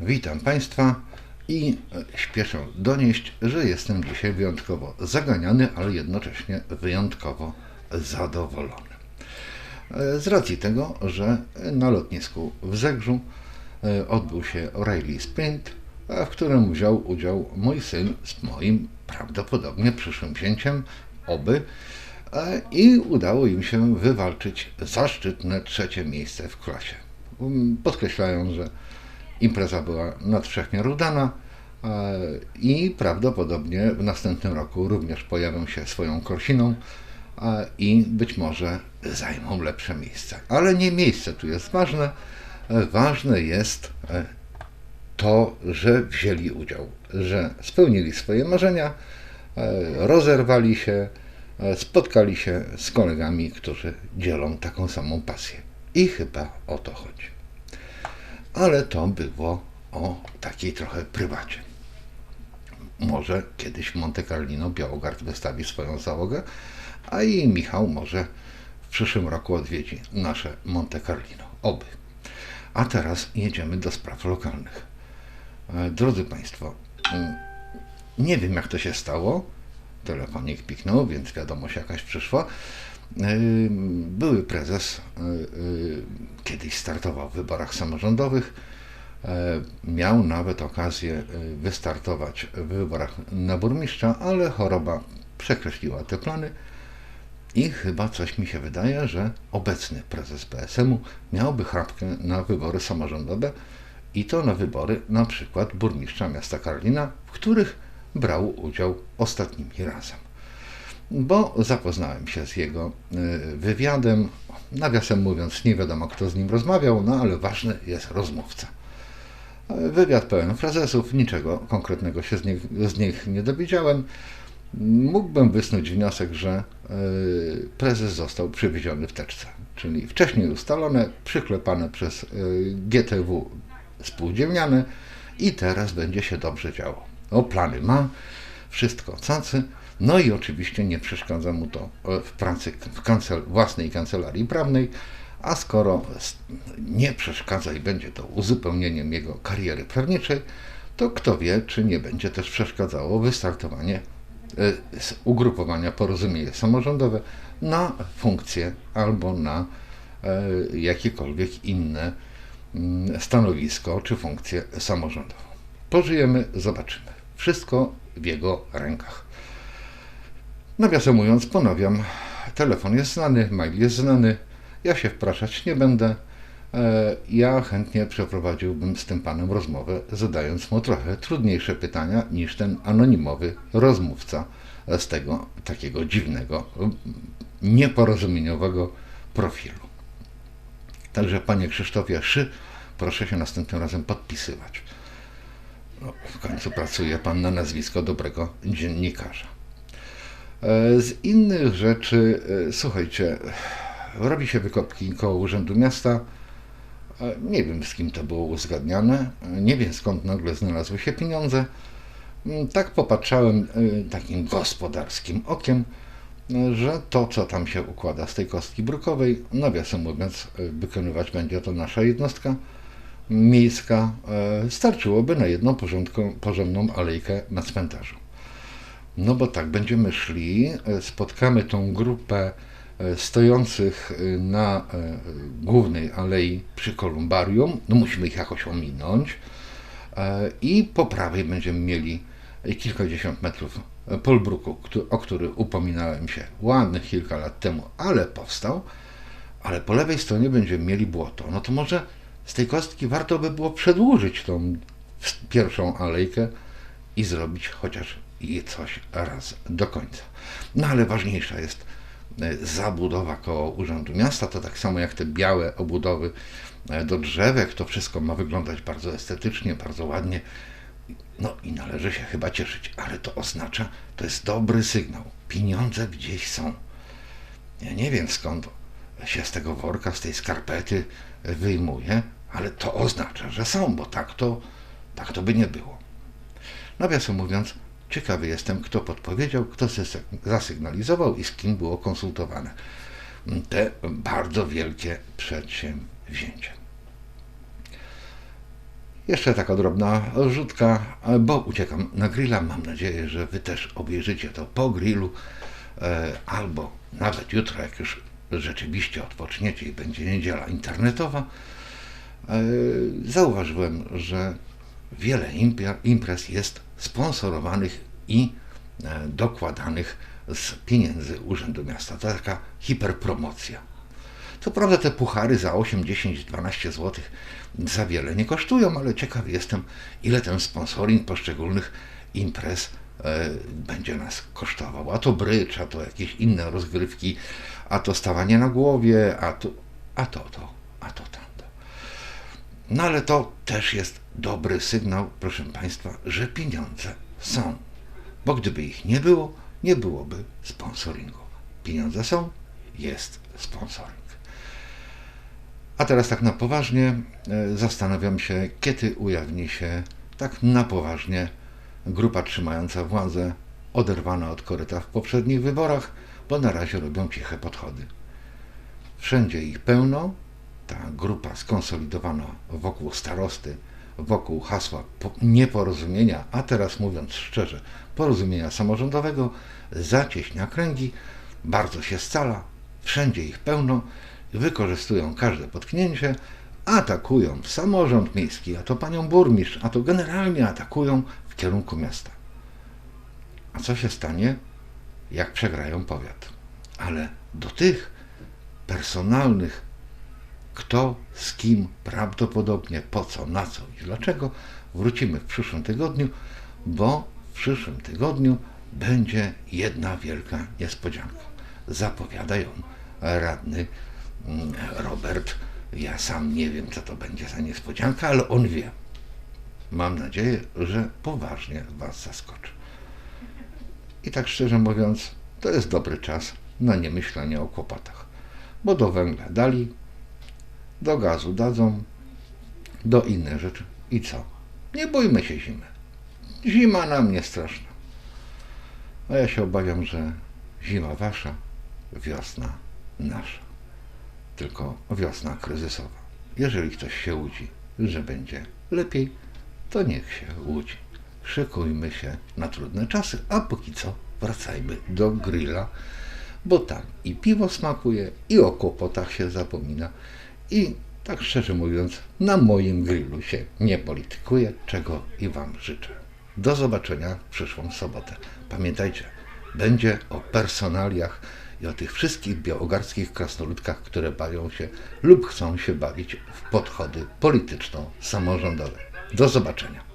Witam Państwa i e, śpieszę donieść, że jestem dzisiaj wyjątkowo zaganiany, ale jednocześnie wyjątkowo zadowolony. E, Z racji tego, że na lotnisku w Zegrzu e, odbył się O'Reilly Sprint, w którym wziął udział mój syn z moim prawdopodobnie przyszłym zięciem, oby, i udało im się wywalczyć zaszczytne trzecie miejsce w klasie. Um, Podkreślają, że impreza była nadwszechnie udana e, i prawdopodobnie w następnym roku również pojawią się swoją korsiną e, i być może zajmą lepsze miejsce. Ale nie miejsce tu jest ważne. E, Ważne jest to, że wzięli udział, że spełnili swoje marzenia, rozerwali się, spotkali się z kolegami, którzy dzielą taką samą pasję. I chyba o to chodzi. Ale to było o takiej trochę prywacie. Może kiedyś Monte Carlino Białogard wystawi swoją załogę, a i Michał może w przyszłym roku odwiedzi nasze Monte Carlino. Oby. A teraz jedziemy do spraw lokalnych. E, Drodzy Państwo, mm, nie wiem jak to się stało. Telefonik piknął, więc wiadomość jakaś przyszła. E, Były prezes e, kiedyś startował w wyborach samorządowych. E, Miał nawet okazję e, wystartować w wyborach na burmistrza, ale choroba przekreśliła te plany. I chyba coś mi się wydaje, że obecny prezes PSM-u miałby chrapkę na wybory samorządowe i to na wybory na przykład burmistrza miasta Karlina, w których brał udział ostatnimi razem. Bo zapoznałem się z jego y, wywiadem. Nawiasem mówiąc, nie wiadomo kto z nim rozmawiał, no ale ważny jest rozmówca. Wywiad pełen frazesów, niczego konkretnego się z nich, z nich nie dowiedziałem. Mógłbym wysnuć wniosek, że y, prezes został przywieziony w teczce, czyli wcześniej ustalone, przyklepane przez y, GTW spółdzielniane i teraz będzie się dobrze działo. O, plany ma, wszystko cacy, no i oczywiście nie przeszkadza mu to e, w pracy w kancel, własnej kancelarii prawnej, a skoro nie przeszkadza i będzie to uzupełnieniem jego kariery prawniczej, to kto wie, czy nie będzie też przeszkadzało wystartowanie e, z ugrupowania porozumienie samorządowe na funkcję albo na e, jakiekolwiek inne mm, stanowisko czy funkcję samorządową. Pożyjemy, zobaczymy. Wszystko w jego rękach. Nawiasem mówiąc, ponawiam, telefon jest znany, mail jest znany, ja się wpraszać nie będę. E, Ja chętnie przeprowadziłbym z tym panem rozmowę, zadając mu trochę trudniejsze pytania niż ten anonimowy rozmówca z tego takiego dziwnego, nieporozumieniowego profilu. Także panie Krzysztofie Szy, proszę się następnym razem podpisywać. No, w końcu pracuje pan na nazwisko dobrego dziennikarza. E, Z innych rzeczy, e, słuchajcie, robi się wykopki koło Urzędu Miasta. E, Nie wiem z kim to było uzgadniane, nie wiem skąd nagle znalazły się pieniądze. Mm, Tak popatrzałem takim gospodarskim okiem, że to, co tam się układa z tej kostki brukowej, nawiasem mówiąc, wykonywać będzie to nasza jednostka miejska, starczyłoby na jedną porządką, porządną alejkę na cmentarzu. No bo tak, będziemy szli, e, spotkamy tą grupę e, stojących e, na głównej alei przy kolumbarium, no musimy ich jakoś ominąć i po prawej będziemy mieli kilkadziesiąt metrów polbruku, o który upominałem się ładnych kilka lat temu, ale powstał, ale po lewej stronie będziemy mieli błoto. No to może z tej kostki warto by było przedłużyć tą pierwszą alejkę i zrobić chociaż i coś raz do końca. No ale ważniejsza jest e, zabudowa koło Urzędu Miasta, to tak samo jak te białe obudowy e, do drzewek, to wszystko ma wyglądać bardzo estetycznie, bardzo ładnie. No i należy się chyba cieszyć, ale to oznacza, to jest dobry sygnał. Pieniądze gdzieś są. Ja nie wiem skąd się z tego worka, z tej skarpety wyjmuje, ale to oznacza, że są, bo tak to, tak to by nie było. Nawiasem mówiąc, ciekawy jestem, kto podpowiedział, kto zas- zasygnalizował i z kim było konsultowane te bardzo wielkie przedsięwzięcie. Jeszcze taka drobna rzutka, bo uciekam na grilla. Mam nadzieję, że Wy też obejrzycie to po grillu, e, albo nawet jutro, jak już rzeczywiście odpoczniecie i będzie niedziela internetowa. E, Zauważyłem, że wiele imprez jest sponsorowanych i e, dokładanych z pieniędzy Urzędu Miasta. To taka hiperpromocja. Co prawda te puchary za 8, 10, 12 zł za wiele nie kosztują, ale ciekaw jestem, ile ten sponsoring poszczególnych imprez e, będzie nas kosztował. A to brycz, a to jakieś inne rozgrywki, a to stawanie na głowie, a to, a to, to, a to tamto. No ale to też jest dobry sygnał, proszę Państwa, że pieniądze są. Bo gdyby ich nie było, nie byłoby sponsoringu. Pieniądze są, jest sponsoring. A teraz tak na poważnie e, zastanawiam się, kiedy ujawni się tak na poważnie grupa trzymająca władzę, oderwana od koryta w poprzednich wyborach, bo na razie robią ciche podchody. Wszędzie ich pełno, ta grupa skonsolidowana wokół starosty, wokół hasła po- nieporozumienia, a teraz mówiąc szczerze, porozumienia samorządowego, zacieśnia kręgi, bardzo się scala, wszędzie ich pełno, wykorzystują każde potknięcie, atakują samorząd miejski, a to panią burmistrz, a to generalnie atakują w kierunku miasta. A co się stanie, jak przegrają powiat? Ale do tych personalnych, kto z kim, prawdopodobnie po co, na co i dlaczego, wrócimy w przyszłym tygodniu, bo w przyszłym tygodniu będzie jedna wielka niespodzianka. Zapowiada ją radny mm, Robert. Ja sam nie wiem, co to będzie za niespodzianka, ale on wie. Mam nadzieję, że poważnie Was zaskoczy. I tak szczerze mówiąc, to jest dobry czas na niemyślenie o kłopotach. Bo do węgla dali, do gazu dadzą, do innych rzeczy. I co? Nie bójmy się zimy. Zima nam nie straszna. A ja się obawiam, że zima wasza, wiosna nasza. Tylko wiosna kryzysowa. Jeżeli ktoś się łudzi, że będzie lepiej, to niech się łudzi. Szykujmy się na trudne czasy, a póki co wracajmy do grilla, bo tam i piwo smakuje, i o kłopotach się zapomina, i tak szczerze mówiąc, na moim grillu się nie politykuje, czego i Wam życzę. Do zobaczenia w przyszłą sobotę. Pamiętajcie, będzie o personaliach i o tych wszystkich białogarskich krasnoludkach, które bawią się lub chcą się bawić w podchody polityczno-samorządowe. Do zobaczenia.